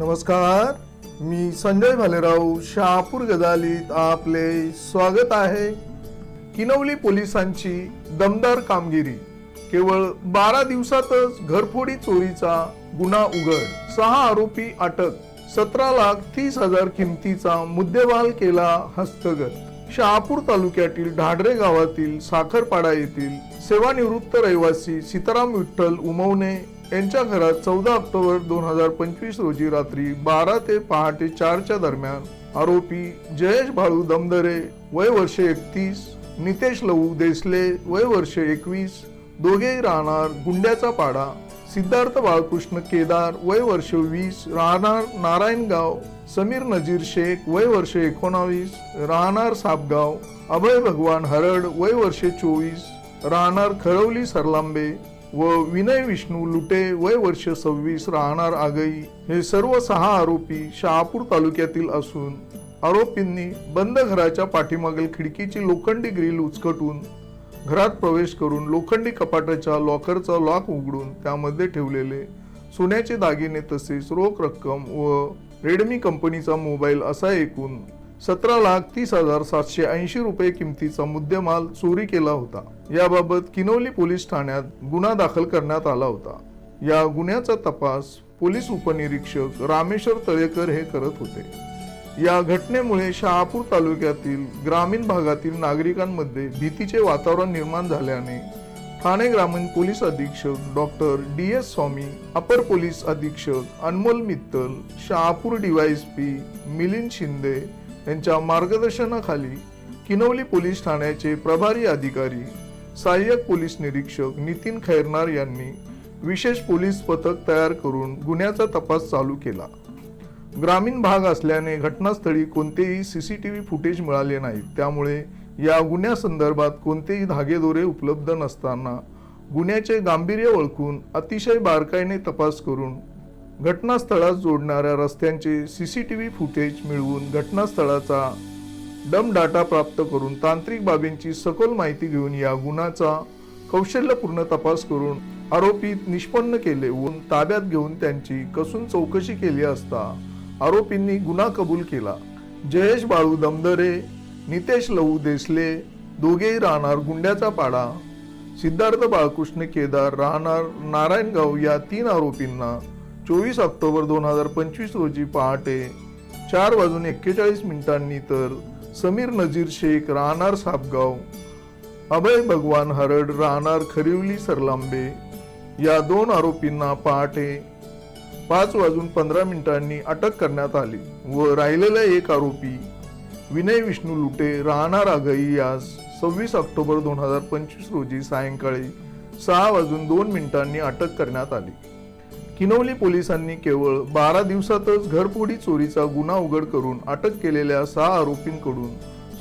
नमस्कार मी संजय भालेराव शहापूर गदालीत आपले स्वागत आहे. किनवली पोलिसांची दमदार कामगिरी केवळ बारा दिवसातच घरफोडी चोरीचा गुन्हा उघड सहा आरोपी अटक सतरा लाख तीस हजार किमतीचा मुद्देमाल केला हस्तगत. शहापूर तालुक्यातील ढाडरे गावातील साखरपाडा येथील सेवानिवृत्त रहिवासी सीताराम विठ्ठल उमवणे यांच्या घरात चौदा ऑक्टोबर दोन हजार पंचवीस रोजी रात्री बारा ते पहाटे चारच्या दरम्यान आरोपी जयेश भाळू दमदरे वय वर्ष एकतीस नितेश लवू देसले वय वर्ष एकवीस दोघेही राहणार गुंड्याचा पाडा सिद्धार्थ बाळकृष्ण केदार वय वर्ष वीस राहणार नारायणगाव समीर नजीर शेख वय वर्ष एकोणावीस राहणार सापगाव अभय भगवान हरड वय वर्ष चोवीस राहणार खरवली सरलांबे व विनय विष्णू लुटे वय वर्ष सव्वीस राहणार आगई. हे सर्व सहा आरोपी शहापूर तालुक्यातील असून आरोपींनी बंद घराच्या पाठीमागील खिडकीची लोखंडी ग्रिल उचकटून घरात प्रवेश करून लोखंडी कपाटाच्या लॉकरचा लॉक उघडून त्यामध्ये ठेवलेले सोन्याचे दागिने तसेच रोख रक्कम व रेडमी कंपनीचा मोबाईल असा एकूण सतरा लाख तीस हजार सातशे ऐंशी रुपये किमतीचा मुद्देमाल चोरी केला होता. याबाबत किनवली पोलीस ठाण्यात गुन्हा दाखल करण्यात आला होता. या गुन्ह्याचा तपास पोलीस उपनिरीक्षक रामेश्वर तळेकर हे करत होते. या घटनेमुळे शहापूर तालुक्यातील ग्रामीण भागातील नागरिकांमध्ये भीतीचे वातावरण निर्माण झाल्याने ठाणे ग्रामीण पोलीस अधीक्षक डॉक्टर डी एस स्वामी अपर पोलीस अधीक्षक अनमोल मित्तल शहापूर डीवायएसपी मिलिंद शिंदे यांच्या मार्गदर्शनाखाली किनवली पोलीस ठाण्याचे प्रभारी अधिकारी सहाय्यक पोलीस निरीक्षक नितीन खैरनार यांनी विशेष पोलीस पथक तयार करून गुन्ह्याचा तपास चालू केला. ग्रामीण भाग असल्याने घटनास्थळी कोणतेही सीसीटीव्ही फुटेज मिळाले नाही त्यामुळे या गुन्ह्यासंदर्भात कोणतेही धागेदोरे उपलब्ध नसताना गुन्ह्याचे गांभीर्य ओळखून अतिशय बारकाईने तपास करून घटनास्थळास जोडणाऱ्या रस्त्यांचे C C T V footage मिळवून घटनास्थळाचा डम डाटा प्राप्त करून तांत्रिक बाबींची सखोल माहिती घेऊन या गुन्ह्याचा कौशल्यपूर्ण तपास करून आरोपी निष्पन्न केले व ताब्यात घेऊन त्यांची कसून चौकशी केली असता आरोपींनी गुन्हा कबूल केला. जयेश बाळू दमदरे नितेश लहू देसले दोघेही राहणार गुंड्याचा पाडा. सिद्धार्थ बाळकृष्ण केदार राहणार नारायणगाव या तीन आरोपींना चोवीस ऑक्टोबर दोन हजार पंचवीस रोजी पहाटे चार वाजून एक्केचाळीस मिनिटांनी तर समीर नजीर शेख राहणार सापगाव अभय भगवान हरड राहणार खरिवली सरलांबे या दोन आरोपींना पहाटे पाच वाजून पंधरा मिनिटांनी अटक करण्यात आली व राहिलेला एक आरोपी विनय विष्णू लुटे राहणार आगई यास सव्वीस ऑक्टोबर दोन हजार पंचवीस रोजी सायंकाळी सहा वाजून दोन मिनिटांनी अटक करण्यात आली. किनवली पोलिसांनी केवळ बारा दिवसातच घरफोडी चोरीचा गुन्हा उघड करून अटक केलेल्या सहा आरोपींकडून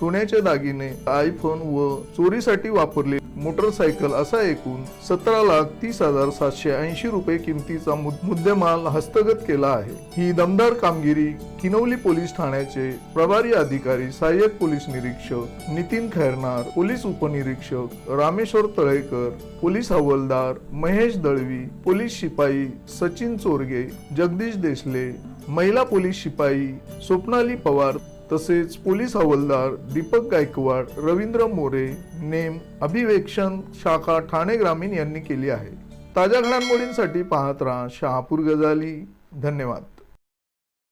सोन्याचे दागिने आयफोन व चोरीसाठी वापरले मोटरसायकल असा एकूण सतरा लाख तीस हजार सातशे ऐंशी रुपये किमतीचा मुद्देमाल हस्तगत केला आहे. ही दमदार कामगिरी किनवली पोलीस ठाण्याचे प्रभारी अधिकारी सहाय्यक पोलीस निरीक्षक नितीन खैरनार पोलीस उपनिरीक्षक रामेश्वर तळेकर पोलीस हवालदार महेश दळवी पोलीस शिपाई सचिन चोरगे जगदीश देसले महिला पोलीस शिपाई स्वप्नाली पवार तसेच पोलीस हवालदार दीपक गायकवाड रवींद्र मोरे नेम अभिवेक्षण शाखा ठाणे ग्रामीण यांनी केली आहे. ताज्या घडामोडींसाठी पाहत राहा शहापूर गजाली. धन्यवाद.